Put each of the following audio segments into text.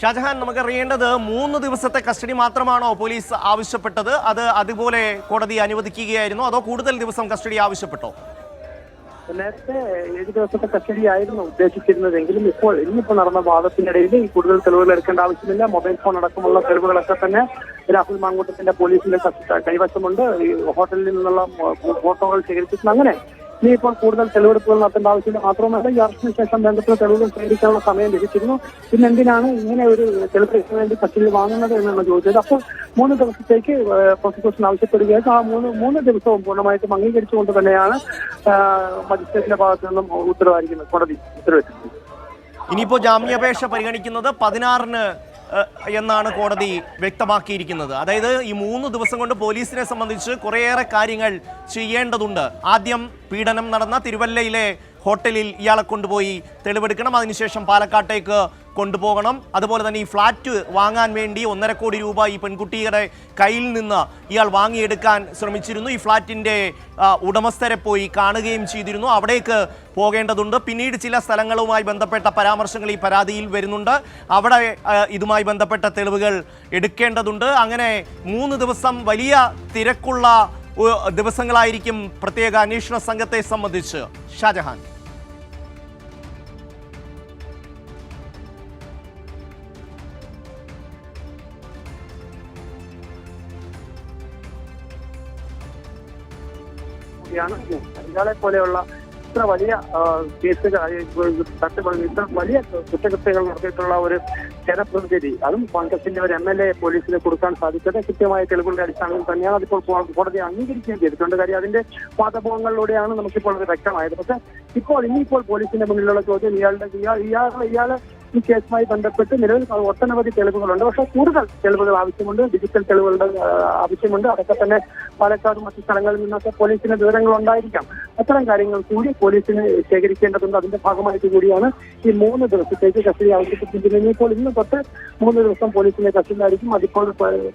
ഷാജഹാൻ നമുക്കറിയേണ്ടത് മൂന്ന് ദിവസത്തെ കസ്റ്റഡി മാത്രമാണോ പോലീസ് ആവശ്യപ്പെട്ടത്? അത് അതുപോലെ കോടതി അനുവദിക്കുകയായിരുന്നു. അതോ കൂടുതൽ ദിവസം കസ്റ്റഡി ആവശ്യപ്പെട്ടോ? നേരത്തെ ഏഴ് ദിവസത്തെ കസ്റ്റഡി ആയിരുന്നു ഉദ്ദേശിച്ചിരുന്നതെങ്കിലും ഇപ്പോൾ ഇന്നിപ്പോൾ നടന്ന വാദത്തിനിടയിൽ ഈ കൂടുതൽ തെളിവുകൾ എടുക്കേണ്ട ആവശ്യമില്ല. മൊബൈൽ ഫോൺ അടക്കമുള്ള തെളിവുകളൊക്കെ തന്നെ രാഹുൽ മാങ്കൂട്ടത്തിന്റെ പോലീസിന്റെ കൈവശമുണ്ട്. ഈ ഹോട്ടലിൽ നിന്നുള്ള ഫോട്ടോകൾ ശേഖരിച്ചിട്ടുണ്ട്. അങ്ങനെ ഇനി ഇപ്പോൾ കൂടുതൽ തെളിവെടുപ്പുകൾ നടത്തേണ്ട ആവശ്യമില്ല. മാത്രമല്ല ഈ അറസ്റ്റിന് ശേഷം വേണ്ടത്ര തെളിവുകൾ സ്വീകരിക്കാനുള്ള സമയം ലഭിച്ചിരുന്നു. പിന്നെ എന്തിനാണ് ഇങ്ങനെ ഒരു തെളിവെടുപ്പിന് വേണ്ടി കസ്റ്റഡിയിൽ വാങ്ങുന്നത് എന്നാണ് ചോദിച്ചത്. അപ്പോൾ മൂന്ന് ദിവസത്തേക്ക് പ്രോസിക്യൂഷൻ ആവശ്യപ്പെടുകയായിരുന്നു. ആ മൂന്ന് മൂന്ന് ദിവസവും പൂർണമായിട്ടും അംഗീകരിച്ചുകൊണ്ട് തന്നെയാണ് മജിസ്ട്രേറ്റിന്റെ ഭാഗത്തു നിന്നും ഉത്തരവായിരിക്കുന്നത് കോടതി ഉത്തരവിട്ടിരിക്കുന്നത്. ഇനിയിപ്പോ ജാമ്യാപേക്ഷ പരിഗണിക്കുന്നത് പതിനാറിന് എന്നാണ് കോടതി വ്യക്തമാക്കിയിരിക്കുന്നത്. അതായത് ഈ മൂന്ന് ദിവസം കൊണ്ട് പോലീസിനെ സംബന്ധിച്ച് കുറേയേറെ കാര്യങ്ങൾ ചെയ്യേണ്ടതുണ്ട്. ആദ്യം പീഡനം നടന്ന തിരുവല്ലയിലെ ഹോട്ടലിൽ ഇയാളെ കൊണ്ടുപോയി തെളിവെടുക്കണം. അതിനുശേഷം പാലക്കാട്ടേക്ക് കൊണ്ടുപോകണം. അതുപോലെ തന്നെ ഈ ഫ്ലാറ്റ് വാങ്ങാൻ വേണ്ടി ഒന്നര കോടി രൂപ ഈ പെൺകുട്ടിയുടെ കയ്യിൽ നിന്ന് ഇയാൾ വാങ്ങിയെടുക്കാൻ ശ്രമിച്ചിരുന്നു. ഈ ഫ്ലാറ്റിന്റെ ഉടമസ്ഥരെ പോയി കാണുകയും ചെയ്തിരുന്നു. അവിടേക്ക് പോകേണ്ടതുണ്ട്. പിന്നീട് ചില സ്ഥലങ്ങളുമായി ബന്ധപ്പെട്ട പരാമർശങ്ങൾ ഈ പരാതിയിൽ വരുന്നുണ്ട്. അവിടെ ഇതുമായി ബന്ധപ്പെട്ട തെളിവുകൾ എടുക്കേണ്ടതുണ്ട്. അങ്ങനെ മൂന്ന് ദിവസം വലിയ തിരക്കുള്ള ദിവസങ്ങളായിരിക്കും പ്രത്യേക അന്വേഷണ സംഘത്തെ സംബന്ധിച്ച്. ഷാജഹാൻ. കൂടിയാണ് ഇയാളെ പോലെയുള്ള ഇത്ര വലിയ കേസുകൾ തട്ടുകൾ ഇത്ര വലിയ കുറ്റകൃത്യങ്ങൾ നടത്തിയിട്ടുള്ള ഒരു ജനപ്രതിനിധി അതും കോൺഗ്രസിന്റെ ഒരു എം എൽ എ പോലീസിന് കൊടുക്കാൻ സാധിച്ചത് കൃത്യമായ തെളിവുകളുടെ അടിസ്ഥാനത്തിൽ തന്നെയാണ് അതിപ്പോൾ കോടതി അംഗീകരിക്കുകയും ചെയ്തിട്ടുണ്ട്. കാര്യം അതിന്റെ വാദഭോഗങ്ങളിലൂടെയാണ് നമുക്കിപ്പോൾ അത് വ്യക്തമായത്. പക്ഷെ ഇപ്പോൾ ഇനിയിപ്പോൾ പോലീസിന്റെ മുന്നിലുള്ള ചോദ്യം ഇയാളുടെ ഇയാൾ ഇയാൾ ഇയാൾ ഈ കേസുമായി ബന്ധപ്പെട്ട് നിലവിൽ ഒട്ടനവധി തെളിവുകളുണ്ട്. പക്ഷെ കൂടുതൽ തെളിവുകൾ ആവശ്യമുണ്ട്. ഡിജിറ്റൽ തെളിവുകളുടെ ആവശ്യമുണ്ട്. അതൊക്കെ തന്നെ പാലക്കാട് മറ്റു സ്ഥലങ്ങളിൽ നിന്നൊക്കെ പോലീസിന് വിവരങ്ങൾ ഉണ്ടായിരിക്കാം അത്തരം കാര്യങ്ങൾ കൂടി പോലീസിന് ശേഖരിക്കേണ്ടതുണ്ട്. അതിന്റെ ഭാഗമായിട്ട് കൂടിയാണ് ഈ മൂന്ന് ദിവസത്തേക്ക് കസ്റ്റഡി ആവശ്യപ്പെട്ടിരിക്കുന്നത്. ഇപ്പോൾ ഇന്ന് തൊട്ട് മൂന്ന് ദിവസം പോലീസിന്റെ കസ്റ്റഡിയിലായിരിക്കും അതിപ്പോൾ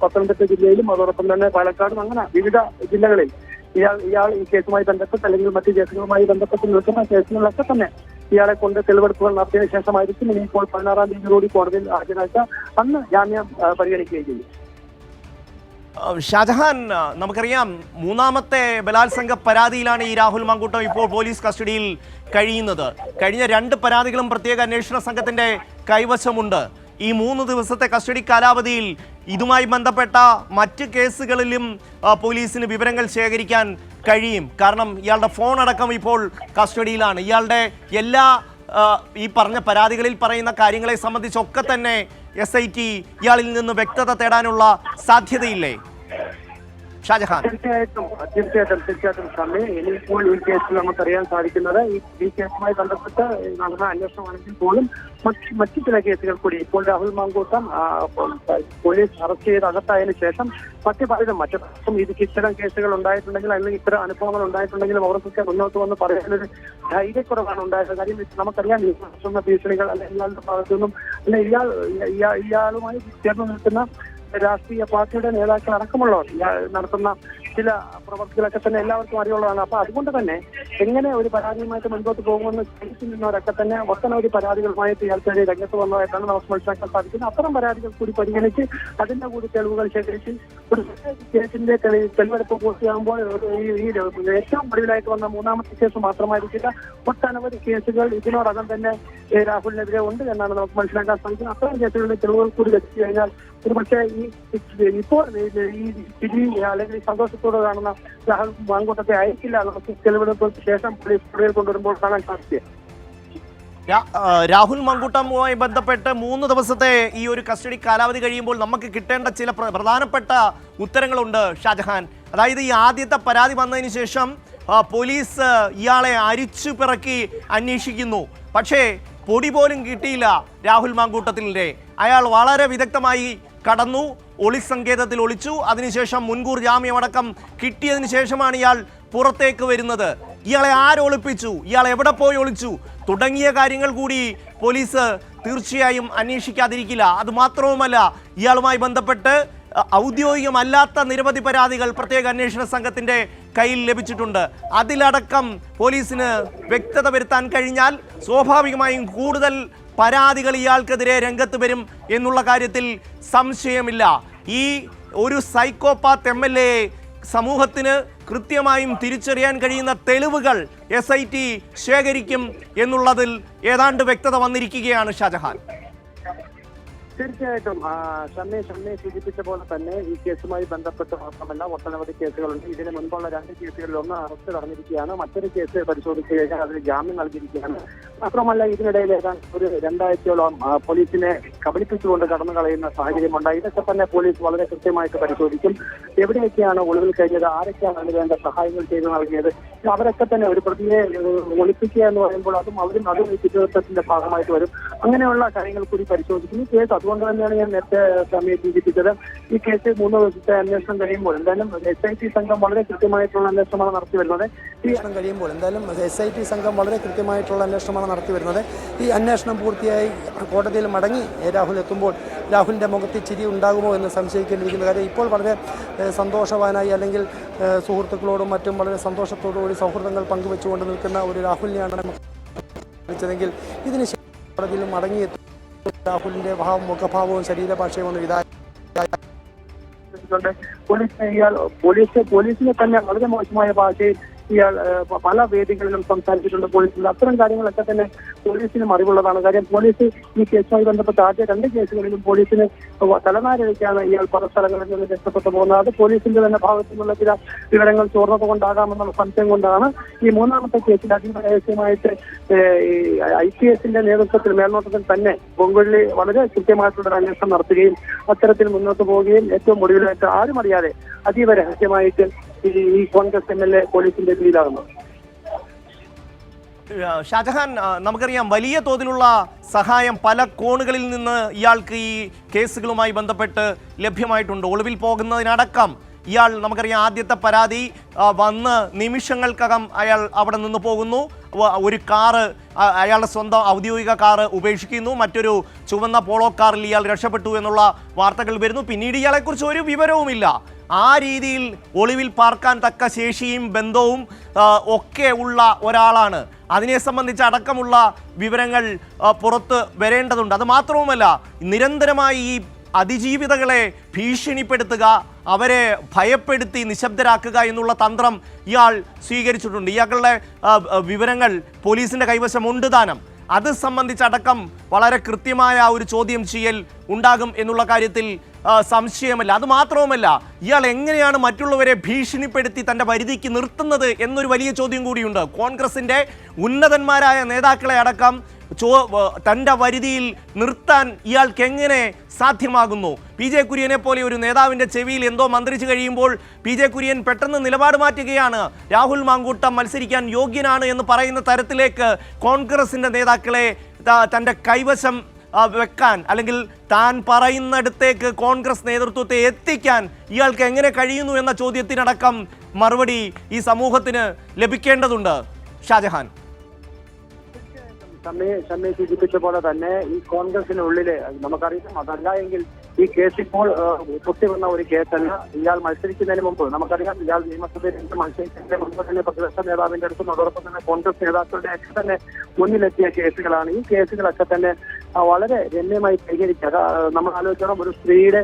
പത്തനംതിട്ട ജില്ലയിലും അതോടൊപ്പം തന്നെ പാലക്കാടും അങ്ങനെ വിവിധ ജില്ലകളിൽ ഇയാൾ ഇയാൾ ഈ കേസുമായി ബന്ധപ്പെട്ട് അല്ലെങ്കിൽ മറ്റു കേസുകളുമായി ബന്ധപ്പെട്ട് നിൽക്കുന്ന കേസുകളിലൊക്കെ തന്നെ ഇയാളെ കൊണ്ട് തെളിവെടുപ്പുകൾ നടത്തിയതിനു ശേഷമായിരിക്കും ഇനി ഇപ്പോൾ പതിനാറാം തീയതിയോടുകൂടി കോടതിയിൽ ഹാജരാഴ്ച അന്ന് ജാമ്യം പരിഗണിക്കുകയും ചെയ്യും. ഷാജഹാൻ നമുക്കറിയാം മൂന്നാമത്തെ ബലാത്സംഗ പരാതിയിലാണ് ഈ രാഹുൽ മാങ്കൂട്ടം ഇപ്പോൾ പോലീസ് കസ്റ്റഡിയിൽ കഴിയുന്നത്. കഴിഞ്ഞ രണ്ട് പരാതികളും പ്രത്യേക അന്വേഷണ സംഘത്തിന്റെ കൈവശമുണ്ട്. ഈ മൂന്ന് ദിവസത്തെ കസ്റ്റഡി കാലാവധിയിൽ ഇതുമായി ബന്ധപ്പെട്ട മറ്റ് കേസുകളിലും പോലീസിന് വിവരങ്ങൾ ശേഖരിക്കാൻ കഴിയും. കാരണം ഇയാളുടെ ഫോൺ അടക്കം ഇപ്പോൾ കസ്റ്റഡിയിലാണ്. ഇയാളുടെ എല്ലാ ഈ പറഞ്ഞ പരാതികളിൽ പറയുന്ന കാര്യങ്ങളെ സംബന്ധിച്ചൊക്കെ തന്നെ എസ് ഐ ടി ഇയാളിൽ നിന്ന് വ്യക്തത തേടാനുള്ള സാധ്യതയില്ലേ? ഷാജഹാൻ. തീർച്ചയായിട്ടും തീർച്ചയായിട്ടും തീർച്ചയായിട്ടും ഷമ്മി ഇനിയിപ്പോൾ ഈ കേസിൽ നമുക്കറിയാൻ സാധിക്കുന്നത് ഈ കേസുമായി ബന്ധപ്പെട്ട് നടന്ന അന്വേഷണമാണെങ്കിൽ പോലും മറ്റ് മറ്റു ചില കേസുകൾ കൂടി. ഇപ്പോൾ രാഹുൽ മാങ്കൂട്ടം പോലീസ് അറസ്റ്റ് ചെയ്ത് അകത്തായതിനു ശേഷം മറ്റു പലരും മറ്റു ഇത് ഇത്തരം കേസുകൾ ഉണ്ടായിട്ടുണ്ടെങ്കിൽ അല്ലെങ്കിൽ ഇത്തരം അനുഭവങ്ങൾ ഉണ്ടായിട്ടുണ്ടെങ്കിലും അവർക്കൊക്കെ മുന്നോട്ട് വന്ന് പറയാനൊരു ധൈര്യക്കുറവാണ് ഉണ്ടായത്. കാര്യം നമുക്കറിയാം ഭീഷണികൾ അല്ലെങ്കിൽ ഭാഗത്തു നിന്നും അല്ലെ ഇയാൾ ഇയാ- ഇയാളുമായി ചേർന്ന് നിൽക്കുന്ന രാഷ്ട്രീയ പാർട്ടിയുടെ നേതാക്കൾ അടക്കമുള്ളവർ നടത്തുന്ന ചില പ്രവർത്തികളൊക്കെ തന്നെ എല്ലാവർക്കും അറിയുള്ളതാണ് അപ്പൊ അതുകൊണ്ട് തന്നെ എങ്ങനെ ഒരു പരാതിയുമായിട്ട് മുൻപോട്ട് പോകുമെന്ന് ചോദിച്ചു നിന്നവരൊക്കെ തന്നെ ഒട്ടനവധി പരാതികളുമായിട്ട് ഇയാൾക്കെതിരെ രംഗത്ത് വന്നതായിട്ടാണ് നമുക്ക് മനസ്സിലാക്കാൻ സാധിക്കുന്നത്. അത്തരം പരാതികൾ കൂടി പരിഗണിച്ച് അതിന്റെ കൂടി തെളിവുകൾ ശേഖരിച്ച് ഒരു കേസിന്റെ തെളി- തെളിവെടുപ്പ് പൂർത്തിയാകുമ്പോൾ ഈ- ഏറ്റവും ഒടുവിലായിട്ട് വന്ന മൂന്നാമത്തെ കേസ് മാത്രമായിരിക്കില്ല. ഒട്ടനവധി കേസുകൾ ഇതിനോടകം തന്നെ രാഹുലിനെതിരെ ഉണ്ട് എന്നാണ് നമുക്ക് മനസ്സിലാക്കാൻ സാധിക്കുന്നത്. അത്തരം കേസുകളുടെ തെളിവുകൾ കൂടി ലഭിച്ചു കഴിഞ്ഞാൽ ഒരു പക്ഷേ ഈ ഇപ്പോൾ ഈ സ്ഥിതി അല്ലെങ്കിൽ സന്തോഷത്തോടെ കാണുന്ന രാഹുൽ മാങ്കൂട്ടത്തെ അയക്കില്ല നമുക്ക് തെളിവെടുപ്പ് ശേഷം പോലീസ് കൂടുതൽ കൊണ്ടുവരുമ്പോൾ കാണാൻ സാധിക്കുക. രാഹുൽ മങ്കൂട്ടവുമായി ബന്ധപ്പെട്ട് മൂന്ന് ദിവസത്തെ ഈ ഒരു കസ്റ്റഡി കാലാവധി കഴിയുമ്പോൾ നമുക്ക് കിട്ടേണ്ട ചില പ്ര- പ്രധാനപ്പെട്ട ഉത്തരങ്ങളുണ്ട് ഷാജഹാൻ. അതായത് ഈ ആദ്യത്തെ പരാതി വന്നതിന് ശേഷം പോലീസ് ഇയാളെ അരിച്ചു പിറക്കി അന്വേഷിക്കുന്നു. പക്ഷേ പൊടി പോലും കിട്ടിയില്ല രാഹുൽ മാങ്കൂട്ടത്തിന്റെ അയാൾ വളരെ വിദഗ്ധമായി കടന്നു ഒളിസങ്കേതത്തിൽ ഒളിച്ചു. അതിനുശേഷം മുൻകൂർ ജാമ്യമടക്കം കിട്ടിയതിനു ശേഷമാണ് ഇയാൾ പുറത്തേക്ക് വരുന്നത്. ഇയാളെ ആരൊളിപ്പിച്ചു ഇയാൾ എവിടെ പോയി ഒളിച്ചു? തുടങ്ങിയ കാര്യങ്ങൾ കൂടി പോലീസ് തീർച്ചയായും അന്വേഷിക്കാതിരിക്കില്ല. അതുമാത്രവുമല്ല ഇയാളുമായി ബന്ധപ്പെട്ട് ഔദ്യോഗികമല്ലാത്ത നിരവധി പരാതികൾ പ്രത്യേക അന്വേഷണ സംഘത്തിന്റെ കയ്യിൽ ലഭിച്ചിട്ടുണ്ട്. അതിലടക്കം പോലീസിന് വ്യക്തത വരുത്താൻ കഴിഞ്ഞാൽ സ്വാഭാവികമായും കൂടുതൽ പരാതികൾ ഇയാൾക്കെതിരെ രംഗത്ത് വരും എന്നുള്ള കാര്യത്തിൽ സംശയമില്ല. ഈ ഒരു സൈക്കോപാത്ത് എം എൽ എ സമൂഹത്തിന് കൃത്യമായും തിരിച്ചറിയാൻ കഴിയുന്ന തെളിവുകൾ എസ് ശേഖരിക്കും എന്നുള്ളതിൽ ഏതാണ്ട് വ്യക്തത വന്നിരിക്കുകയാണ് ഷാജഹാൻ. തീർച്ചയായിട്ടും ഷമ്മി ഷമ്മി സൂചിപ്പിച്ച പോലെ തന്നെ ഈ കേസുമായി ബന്ധപ്പെട്ട് മാത്രമല്ല ഒട്ടനവധി കേസുകളുണ്ട്. ഇതിന് മുൻപുള്ള രണ്ട് കേസുകളിൽ ഒന്ന് അറസ്റ്റ് നടന്നിരിക്കുകയാണ്. മറ്റൊരു കേസ് പരിശോധിച്ചു കഴിഞ്ഞാൽ അതിന് ജാമ്യം നൽകിയിരിക്കുകയാണ്. മാത്രമല്ല ഇതിനിടയിൽ ഏതാണ്ട് ഒരു രണ്ടാഴ്ചയോളം പോലീസിനെ കബളിപ്പിച്ചുകൊണ്ട് കടന്നു കളയുന്ന സാഹചര്യമുണ്ടായി. ഇതൊക്കെ തന്നെ പോലീസ് വളരെ കൃത്യമായിട്ട് പരിശോധിക്കും. എവിടെയൊക്കെയാണ് ഒളിവിൽ കഴിഞ്ഞത്? ആരൊക്കെയാണ് അതിന് വേണ്ട സഹായങ്ങൾ ചെയ്തു നൽകിയത്? അവരൊക്കെ തന്നെ ഒരു പ്രതിയെ ഒളിപ്പിക്കുക എന്ന് പറയുമ്പോൾ അതും അവരും അതും ഈ കുറ്റകൃത്യത്തിന്റെ ഭാഗമായിട്ട് വരും. അങ്ങനെയുള്ള കാര്യങ്ങൾ കൂടി പരിശോധിക്കുന്നു കേസ് അതുകൊണ്ട് തന്നെയാണ് ഞാൻ നേരത്തെ സമയം സൂചിപ്പിച്ചത്. ഈ കേസ് മൂന്ന് ദിവസത്തെ അന്വേഷണം കഴിയുമ്പോൾ എന്തായാലും എസ് ഐ ടി സംഘം വളരെ കൃത്യമായിട്ടുള്ള അന്വേഷണമാണ് നടത്തി വരുന്നത്. ഈ കഴിയുമ്പോൾ എന്തായാലും എസ് ഐ ടി സംഘം വളരെ കൃത്യമായിട്ടുള്ള അന്വേഷണമാണ് നടത്തി വരുന്നത്. ഈ അന്വേഷണം പൂർത്തിയായി കോടതിയിൽ മടങ്ങി രാഹുൽ എത്തുമ്പോൾ രാഹുലിന്റെ മുഖത്ത് ചിരി ഉണ്ടാകുമോ എന്ന് സംശയിക്കേണ്ടിയിരിക്കുന്ന കാര്യം ഇപ്പോൾ വളരെ സന്തോഷവാനായി അല്ലെങ്കിൽ സുഹൃത്തുക്കളോടും മറ്റും വളരെ സന്തോഷത്തോടുകൂടി സൗഹൃദങ്ങൾ പങ്കുവെച്ചുകൊണ്ട് നിൽക്കുന്ന ഒരു രാഹുലിനെയാണ് നമുക്ക് ഇതിന് കോടതിയിൽ മടങ്ങിയെത്തും രാഹുലിന്റെ ഭാവം മുഖഭാവവും ശരീരഭാഷയും ഒന്ന് ഇതായി. പോലീസിനെ പോലീസ് ഇയാൾ പോലീസ് പോലീസിനെ തന്നെ വളരെ മോശമായ ഭാഷയിൽ ഇയാൾ പല വേദികളിലും സംസാരിച്ചിട്ടുണ്ട്. പോലീസിൽ അത്തരം കാര്യങ്ങളൊക്കെ തന്നെ പോലീസിനും അറിവുള്ളതാണ്. കാര്യം പോലീസ് ഈ കേസുമായി ബന്ധപ്പെട്ട ആദ്യ രണ്ട് കേസുകളിലും പോലീസിന് തലനാരഴിക്കാണ് ഇയാൾ പല സ്ഥലങ്ങളിൽ നിന്ന് രക്ഷപ്പെട്ടു പോകുന്നത്. അത് പോലീസിന്റെ തന്നെ ഭാഗത്തു നിന്നുള്ള ചില വിവരങ്ങൾ ചോർന്നത് കൊണ്ടാകാമെന്നുള്ള സംശയം കൊണ്ടാണ് ഈ മൂന്നാമത്തെ കേസിൽ അതീവ രഹസ്യമായിട്ട് ഈ ഐ പി എസിന്റെ നേതൃത്വത്തിൽ മേൽനോട്ടത്തിൽ തന്നെ പൊങ്കൊള്ളി വളരെ കൃത്യമായിട്ടുള്ള ഒരു അന്വേഷണം നടത്തുകയും അത്തരത്തിൽ മുന്നോട്ട് പോവുകയും ഏറ്റവും ഒടുവിലായിട്ട് ആരും അറിയാതെ അതീവ രഹസ്യമായിട്ട് ഈ കോൺഗ്രസ് എം എൽ എ പോലീസിന്റെ കീഴിലാകുന്നു. ഷാജഹാൻ നമുക്കറിയാം വലിയ തോതിലുള്ള സഹായം പല കോണുകളിൽ നിന്ന് ഇയാൾക്ക് ഈ കേസുകളുമായി ബന്ധപ്പെട്ട് ലഭ്യമായിട്ടുണ്ട്. ഒളിവിൽ പോകുന്നതിനടക്കം ഇയാൾ നമുക്കറിയാം ആദ്യത്തെ പരാതി വന്ന് നിമിഷങ്ങൾക്കകം അയാൾ അവിടെ നിന്ന് പോകുന്നു. ഒരു കാറ് അയാളുടെ സ്വന്തം ഔദ്യോഗിക കാറ് ഉപേക്ഷിക്കുന്നു. മറ്റൊരു ചുവന്ന പോളോ കാറിൽ ഇയാൾ രക്ഷപ്പെട്ടു എന്നുള്ള വാർത്തകൾ വരുന്നു. പിന്നീട് ഇയാളെക്കുറിച്ച് ഒരു വിവരവുമില്ല. ആ രീതിയിൽ ഒളിവിൽ പാർക്കാൻ തക്ക ശേഷിയും ബന്ധവും ഒക്കെ ഉള്ള ഒരാളാണ്. അതിനെ സംബന്ധിച്ച് അടക്കമുള്ള വിവരങ്ങൾ പുറത്ത് വരേണ്ടതുണ്ട്. അത് മാത്രവുമല്ല നിരന്തരമായി ഈ അതിജീവിതകളെ ഭീഷണിപ്പെടുത്തുക അവരെ ഭയപ്പെടുത്തി നിശബ്ദരാക്കുക എന്നുള്ള തന്ത്രം ഇയാൾ സ്വീകരിച്ചിട്ടുണ്ട്. ഇയാളുടെ വിവരങ്ങൾ പോലീസിന്റെ കൈവശമുണ്ട് താനം. അത് സംബന്ധിച്ചടക്കം വളരെ കൃത്യമായ ഒരു ചോദ്യം ചെയ്യൽ ഉണ്ടാകും എന്നുള്ള കാര്യത്തിൽ സംശയമല്ല. അത് മാത്രവുമല്ല ഇയാൾ എങ്ങനെയാണ് മറ്റുള്ളവരെ ഭീഷണിപ്പെടുത്തി തന്റെ പരിധിക്ക് നിർത്തുന്നത് എന്നൊരു വലിയ ചോദ്യം കൂടിയുണ്ട്. കോൺഗ്രസിന്റെ ഉന്നതന്മാരായ നേതാക്കളെ അടക്കം ചോ തന്റെ വരുതിയിൽ നിർത്താൻ ഇയാൾക്ക് എങ്ങനെ സാധ്യമാകുന്നു? പി ജെ കുര്യനെ പോലെ ഒരു നേതാവിന്റെ ചെവിയിൽ എന്തോ മന്ത്രിച്ചു കഴിയുമ്പോൾ പി ജെ കുര്യൻ പെട്ടെന്ന് നിലപാട് മാറ്റുകയാണ്. രാഹുൽ മാങ്കൂട്ടം മത്സരിക്കാൻ യോഗ്യനാണ് എന്ന് പറയുന്ന തരത്തിലേക്ക് കോൺഗ്രസിന്റെ നേതാക്കളെ തന്റെ കൈവശം വെക്കാൻ. അല്ലെങ്കിൽ താൻ പറയുന്നിടത്തേക്ക് കോൺഗ്രസ് നേതൃത്വത്തെ എത്തിക്കാൻ ഇയാൾക്ക് എങ്ങനെ കഴിയുന്നു എന്ന ചോദ്യത്തിനടക്കം മറുപടി ഈ സമൂഹത്തിന് ലഭിക്കേണ്ടതുണ്ട്. ഷാജഹാൻ. ഷമ്മി സമയം സൂചിപ്പിച്ച പോലെ തന്നെ ഈ കോൺഗ്രസിനുള്ളിൽ നമുക്കറിയാം അതല്ല എങ്കിൽ ഈ കേസ് ഇപ്പോൾ പൊട്ടി വന്ന ഒരു കേസല്ല. ഇയാൾ മത്സരിക്കുന്നതിന് മുമ്പ് നമുക്കറിയാം ഇയാൾ നിയമസഭയിൽ മത്സരിക്കുന്നതിന് മുമ്പ് തന്നെ പ്രതിപക്ഷ നേതാവിന്റെ അടുത്തും അതോടൊപ്പം തന്നെ കോൺഗ്രസ് നേതാക്കളുടെ ഒക്കെ തന്നെ മുന്നിലെത്തിയ കേസുകളാണ്. ഈ കേസുകളൊക്കെ തന്നെ വളരെ രമ്യമായി കൈകരിക്കുക അത് നമ്മൾ ആലോചിക്കണം ഒരു സ്ത്രീയുടെ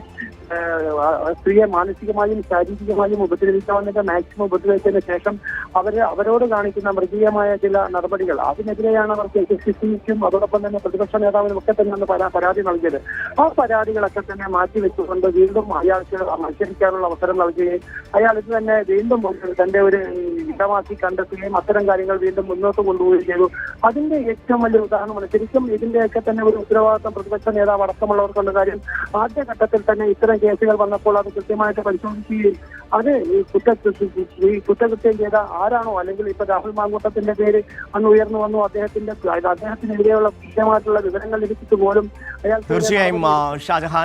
സ്ത്രീയെ മാനസികമായും ശാരീരികമായും ഉപദ്രവിക്കാവുന്നതിന്റെ മാക്സിമം ഉപദ്രവിച്ചതിന് ശേഷം അവർ അവരോട് കാണിക്കുന്ന മൃഗീയമായ ചില നടപടികൾ. അതിനെതിരെയാണ് അവർക്ക് സിക്കും അതോടൊപ്പം തന്നെ പ്രതിപക്ഷ നേതാവിനും ഒക്കെ തന്നെ അന്ന് പരാ- പരാതി നൽകിയത്. ആ പരാതികളൊക്കെ തന്നെ മാറ്റിവെച്ചുകൊണ്ട് വീണ്ടും അയാൾക്ക് മത്സരിക്കാനുള്ള അവസരം നൽകുകയും അയാൾ ഇത് തന്നെ വീണ്ടും തന്റെ ഒരു ഇടമാക്കി കണ്ടെത്തുകയും അത്തരം കാര്യങ്ങൾ വീണ്ടും മുന്നോട്ട് കൊണ്ടുപോവുകയും ചെയ്തു. അതിന്റെ ഏറ്റവും വലിയ ഉദാഹരണമാണ് ശരിക്കും ഇതിന്റെയൊക്കെ തന്നെ ഒരു ഉത്തരവാദിത്വം പ്രതിപക്ഷ നേതാവ് അടക്കമുള്ളവർക്കുള്ള കാര്യം ആദ്യഘട്ടത്തിൽ തന്നെ ഇത്തരം കേസുകൾ വന്നപ്പോൾ അത് കൃത്യമായിട്ട് പരിശോധിക്കുകയും അത് ഈ കുറ്റ ഈ കുറ്റകൃത്യം ചെയ്ത ആരാണോ അല്ലെങ്കിൽ ഇപ്പൊ രാഹുൽ മാങ്കൂട്ടത്തിന്റെ പേര് അന്ന് ഉയർന്നു വന്നു അദ്ദേഹത്തിന്റെ അദ്ദേഹത്തിനെതിരെയുള്ള കൃത്യമായിട്ടുള്ള വിവരങ്ങൾ ലഭിച്ചിട്ട് പോലും അയാൾ തീർച്ചയായും